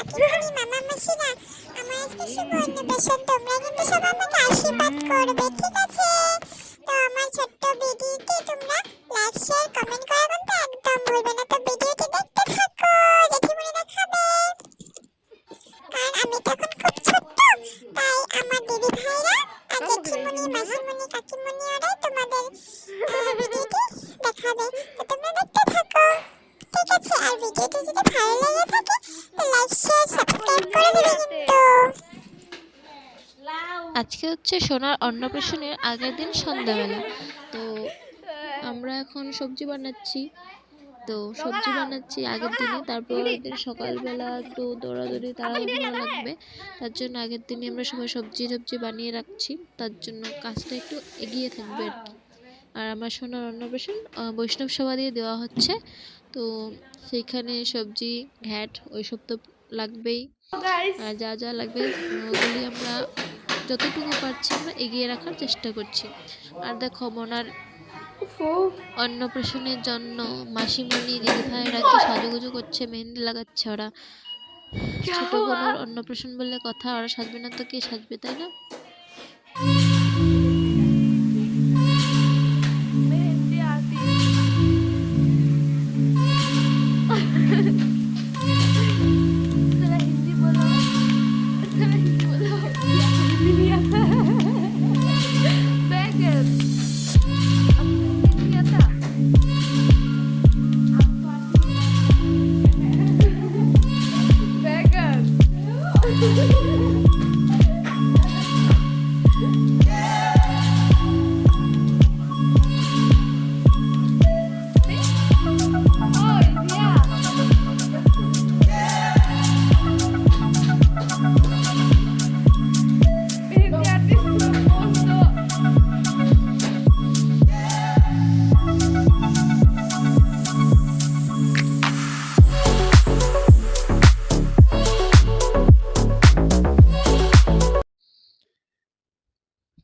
কাকিমুনি মামা মাসিরা, আমার আজকে শুভ অন্নপ্রাশন তোমরা কিন্তু সবাই আমাকে আশীর্বাদ না। তো ভিডিওটি দেখতে থাকো জেঠিমুনি দেখাবে। কারণ আমি তখন খুব ছোট্ট, তাই আমার দিদি ভাইরা আর জেঠিমুনি মাসিমুনি কাকিমুনি ওরাই ভিডিওটি আজকে হচ্ছে সোনার অন্নপ্রাশনের আগের দিন সন্ধ্যাবেলা। তো আমরা এখন সবজি বানাচ্ছি। তো সবজি বানাচ্ছি আগের দিনে তারপর দিন সকালবেলা একটু দৌড়াদৌড়ি তাড়াহুড়ো লাগবে। তার জন্য আগের দিনে আমরা সবাই সবজি টবজি বানিয়ে রাখছি। তার জন্য কাজটা একটু এগিয়ে থাকবে আর কি। আর আমার সোনার অন্নপ্রাশন বৈষ্ণব সভা দিয়ে দেওয়া হচ্ছে। তো সেইখানে সবজি ঘ্যাট ওইসব তো লাগবেই। আর যা যা লাগবে ওগুলি আমরা যতটুকু পারছি আমরা এগিয়ে রাখার চেষ্টা করছি। আর দেখো, মনার অন্নপ্রাশনের জন্য মাসিমণি দিদিভাইরা কি সাজুগুজু করছে, মেহেন্দি লাগাচ্ছে ওরা? ছোট বোনের অন্নপ্রাশন বলে কথা, ওরা সাজবে না তো কে সাজবে, তাই না?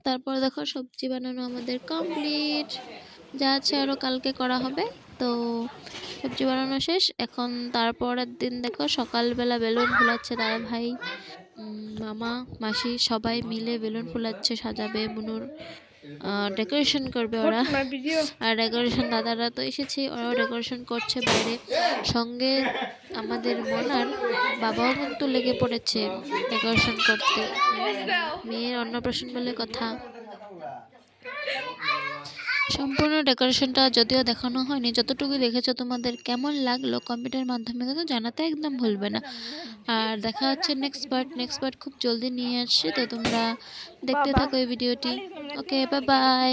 তারপর দেখো সবজি বানানো আমাদের কমপ্লিট যা আছে আরও কালকে করা হবে। তো সবজি বানানো শেষ। এখন তারপরের দিন দেখো সকালবেলা বেলুন ফুলাচ্ছে দাদা ভাই মামা, মাসি সবাই মিলে বেলুন ফুলাচ্ছে, সাজাবে বুনুর ডেকোরেশন করবে ওরা। আর ডেকোরেশন দাদারা তো এসেছে ওরাও ডেকোরেশন করছে বাইরে। সঙ্গে আমাদের মনার বাবাও কিন্তু লেগে পড়েছে ডেকোরেশন করতে। মেয়ের অন্নপ্রাশন বলে কথা। সম্পূর্ণ ডেকোরেশনটা যদিও দেখানো হয়নি, যতটুকু দেখেছ তোমাদের কেমন লাগল কম্পিউটারের মাধ্যমে কিন্তু জানাতে একদম ভুলবে না। আর দেখা হচ্ছে নেক্সট পার্ট নেক্সট পার্ট খুব জলদি নিয়ে আসছে, তো তোমরা দেখতে থাকো এই ভিডিওটি। Okay bye bye